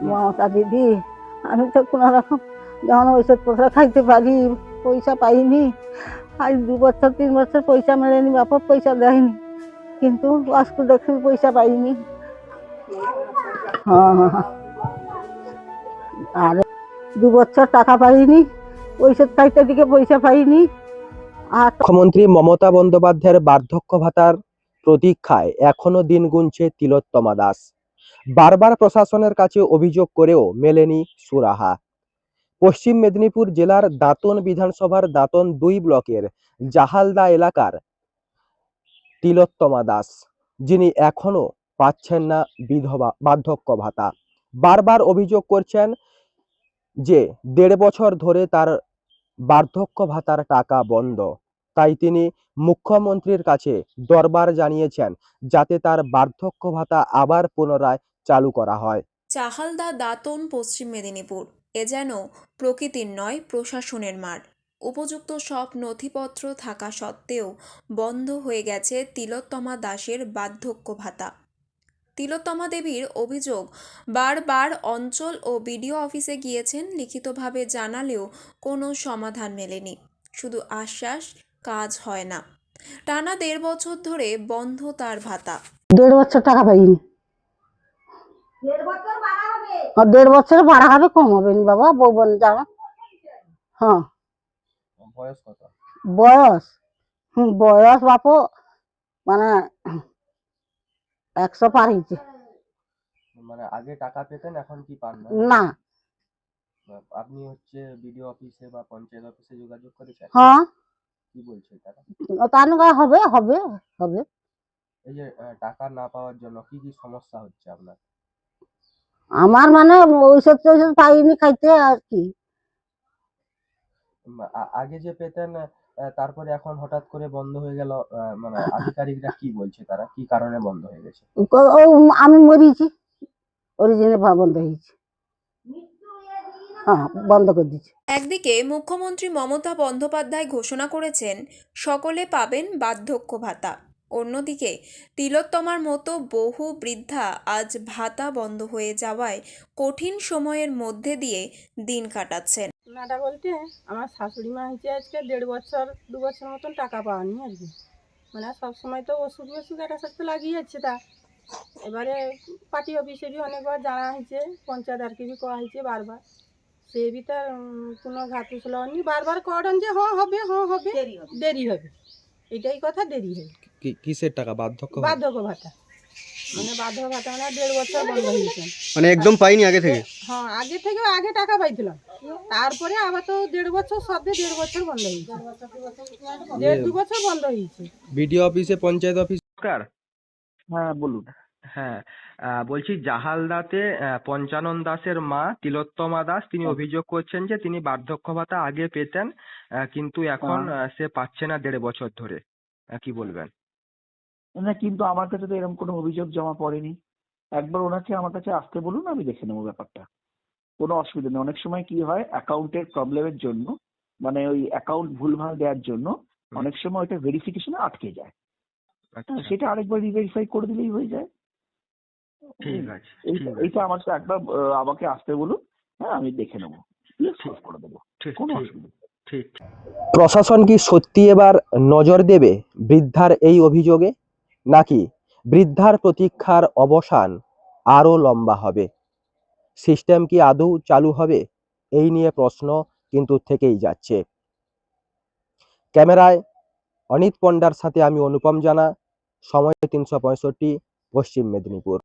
মমতা দিদি আমি তো কোনো রকম যখন ওষুধপত্র খাইতে পারি পয়সা পাইনি। আজ দু বছর তিন বছর পয়সা মেলেনি বাপক পয়সা দেয়নি কিন্তু আজকে দেখি পয়সা পাইনি। হ্যাঁ হ্যাঁ, হ্যাঁ। আর দু বছর টাকা পাইনি ওষুধ খাইতে দিকে পয়সা পাইনি। আর মুখ্যমন্ত্রী মমতা বন্দ্যোপাধ্যায়ের বার্ধক্য ভাতার প্রতীক্ষায় এখনও দিন গুনছে তিলোত্তমা দাস। বারবার প্রশাসনের কাছে অভিযোগ করেও মেলেনি সুরাহা। পশ্চিম মেদিনীপুর জেলার দাঁতন বিধানসভার দাঁতন দুই ব্লকের জাহালদা এলাকার তিলোত্তমা দাস, যিনি এখনও পাচ্ছেন না বিধবা বার্ধক্য ভাতা। বারবার অভিযোগ করছেন যে দেড় বছর ধরে তার বার্ধক্য ভাতার টাকা বন্ধ। তাই তিনি মুখ্যমন্ত্রীর কাছে দরবার জানিয়েছেন, যাতে তার বার্ধক্য ভাতা আবার পুনরায় চালু করা হয়। চাহালদা দাঁতন পশ্চিম মেদিনীপুর। এ যেন প্রকৃতির নয় প্রশাসনের মার উপযুক্ত সব নথিপত্র থাকা সত্ত্বেও বন্ধ হয়ে গেছে তিলোত্তমা দাসের বার্ধক্য ভাতা। তিলোত্তমা দেবীর অভিযোগ বারবার অঞ্চল ও বিডিও অফিসে গিয়েছেন লিখিতভাবে জানালেও কোনো সমাধান মেলেনি। শুধু আশ্বাস কাজ হয় না। টানা দেড় বছর ধরে বন্ধ তার ভাতা। দেড় বছর টাকা পাইনি। আর দেড় বছর ভাড়া হবে। কম হবে নি বাবা বউ বলে যাওয়া হ্যাঁ। বয়স কত? বয়স? হুম বয়স বাপু মানে একশো পার হয়েছে মানে আগে টাকা পেতেন এখন কি পান না? আপনি হচ্ছে বিডিও অফিসে বা পঞ্চায়েত অফিসে যোগাযোগ করেছেন? হ্যাঁ। কি বলছে তারা নাকি হবে হবে হবে। এই যে টাকা না পাওয়ার জন্য কি কি সমস্যা হচ্ছে আপনার? আমার মানে ঔষধ টৌষধ পাইনি খাইতে আর কি। আগে যে পেতেন তারপরে এখন হঠাৎ করে বন্ধ হয়ে গেল মানে আধিকারিকরা কি বলছে তারা? কি কারণে বন্ধ হয়ে গেছে? ও- আমি মরিয়েছি অরিজিনাল বন্ধ হয়েছে। হ্যাঁ বন্ধ করে দিচ্ছি একদিকে মুখ্যমন্ত্রী মমতা বন্দ্যোপাধ্যায় ঘোষণা করেছেন সকলে পাবেন বার্ধক্য ভাতা। অন্যদিকে তিলোত্তমার মতো বহু বৃদ্ধা আজ ভাতা বন্ধ হয়ে যাওয়ায় কঠিন সময়ের মধ্যে দিয়ে দিন কাটাচ্ছেন। নাটা বলতে আমার শাশুড়ি মা হয়েছে আজকে দেড় বছর দু বছর মতন টাকা পাওয়ানি আর কি। মানে সব সময় তো ওষুধ ওষুধ একটা সাথে লাগিয়ে যাচ্ছে তা। এবারে পার্টি অফিসে বি অনেকবার জানা হয়েছে পঞ্চায়েতকে বি করা হয়েছে বারবার। সে বি তার কোনো ঘাটু নি বারবার করেন যে হ্যাঁ হবে হ্যাঁ হবে দেরি হবে। এটাই কথা দেরি হবে। কি কিসের টাকা? বার্ধক্য বার্ধক্য ভাতা। মানে বার্ধক্য ভাতা মানে দেড় বছর বন্ধ হয়েছে মানে একদম পাইনি আগে থেকে? হ্যাঁ আগে থেকে আগে টাকা পাইছিলাম। তারপরে আবার তো দেড় বছর সদ্যে দেড় বছর বন্ধ হয়েছে দেড় দু বছর বন্ধ হয়েছে বিডিও অফিসে পঞ্চায়েত অফিস? নমস্কার। হ্যাঁ বলুন। হ্যাঁ বলছি জাহালদাতে পঞ্চানন দাসের মা তিলোত্তমা দাস তিনি অভিযোগ করছেন যে তিনি বার্ধক্য ভাতা আগে পেতেন কিন্তু এখন। সে পাচ্ছে না দেড় বছর ধরে। কি বলবেন? না কিন্তু আমার কাছে তো এরকম কোনো অভিযোগ জমা পড়েনি। একবার ওনাকে আমার কাছে আসতে বলুন আমি দেখে নেব ব্যাপারটা। কোনো অসুবিধা নেই। অনেক সময় কি হয় অ্যাকাউন্টের প্রবলেমের জন্য মানে ওই অ্যাকাউন্ট ভুলভাল দেওয়ার জন্য অনেক সময় ওটা ভেরিফিকেশনে আটকে যায়। আচ্ছা। হ্যাঁ, সেটা আরেকবার রিভেরিফাই করে দিলেই হয়ে যায়। ঠিক আছে এই- এইটা আমার সাথে একবার আমাকে আসতে বলুন হ্যাঁ আমি দেখে নেব। সলভ করে দেবো। ঠিক কোনো অসুবিধা নেই। ঠিক। প্রশাসন কি সত্যি এবার নজর দেবে বৃদ্ধার এই অভিযোগে? নাকি বৃদ্ধার প্রতীক্ষার অবসান আরও লম্বা হবে? সিস্টেম কি আদৌ চালু হবে? এই নিয়ে প্রশ্ন কিন্তু থেকেই যাচ্ছে। ক্যামেরায় অনিত পণ্ডার সাথে আমি অনুপম জানা। সময় তিনশো পঁয়ষট্টি, পশ্চিম মেদিনীপুর।